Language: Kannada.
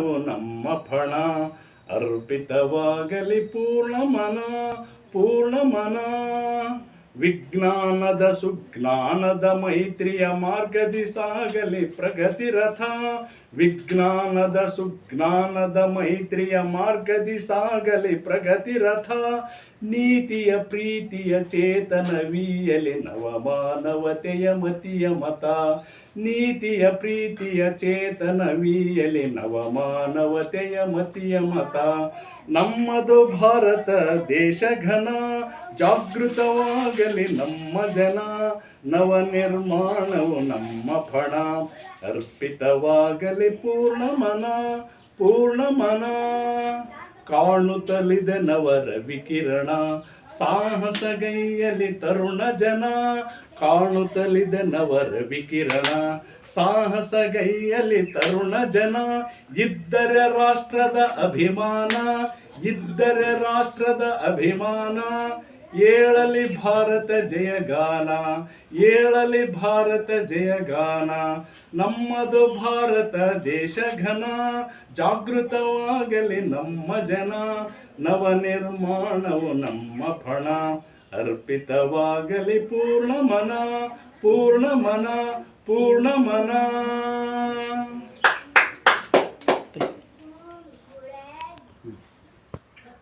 ನಮ್ಮ ಫಣ. ಅರ್ಪಿತವಾಗಲಿ ಪೂರ್ಣ ಮನ, ಪೂರ್ಣ ವಿಜ್ಞಾನದ ಸುಜ್ಞಾನದ ಮೈತ್ರಿಯ ಮಾರ್ಗದಿ ಸಾಗಲಿ ಪ್ರಗತಿ ರಥ. ವಿಜ್ಞಾನದ ಸುಜ್ಞಾನದ ಮೈತ್ರಿಯ ಮಾರ್ಗದಿ ಸಾಗಲಿ ಪ್ರಗತಿ ರಥ. ನೀತಿಯ ಪ್ರೀತಿಯ ಚೇತನವೀಯಲೆ ನವ ಮಾನವತೆಯ ಮತಿಯ ಮತ. ನೀತಿಯ ಪ್ರೀತಿಯ ಚೇತನವೀಯೆಲಿ ನವ ಮಾನವತೆಯ ಮತಿಯ ಮತ. ನಮ್ಮದು ಭಾರತ ದೇಶ ಘನ, ಜಾಗೃತವಾಗಲಿ ನಮ್ಮ ಜನ. ನವ ನಿರ್ಮಾಣವು ನಮ್ಮ ಫಣ ಅರ್ಪಿತವಾಗಲಿ ಪೂರ್ಣ ಮನ ಪೂರ್ಣ ಮನ. ಕಾಣುತ್ತಲಿದೆ ನವರ ವಿಕಿರಣ ಸಾಹಸಗೈಯಲಿ ತರುಣ ಜನ. ಕಾಣುತ್ತಲಿದೆ ನವರ ವಿಕಿರಣ ಸಾಹಸಗೈಯಲಿ ತರುಣ ಜನ, ಇದ್ದರೆ ರಾಷ್ಟ್ರದ ಅಭಿಮಾನ, ಇದ್ದರೆ ರಾಷ್ಟ್ರದ ಅಭಿಮಾನ. ಏಳಲಿ ಭಾರತ ಜಯಗಾನ, ಏಳಲಿ ಭಾರತ ಜಯಗಾನ. ನಮ್ಮದು ಭಾರತ ದೇಶ ಘನ, ಜಾಗೃತವಾಗಲಿ ನಮ್ಮ ಜನ. ನವ ನಿರ್ಮಾಣವು ನಮ್ಮ ಫಣ ಅರ್ಪಿತವಾಗಲಿ ಪೂರ್ಣ ಮನ ಪೂರ್ಣ ಮನ ಪೂರ್ಣ ಮನ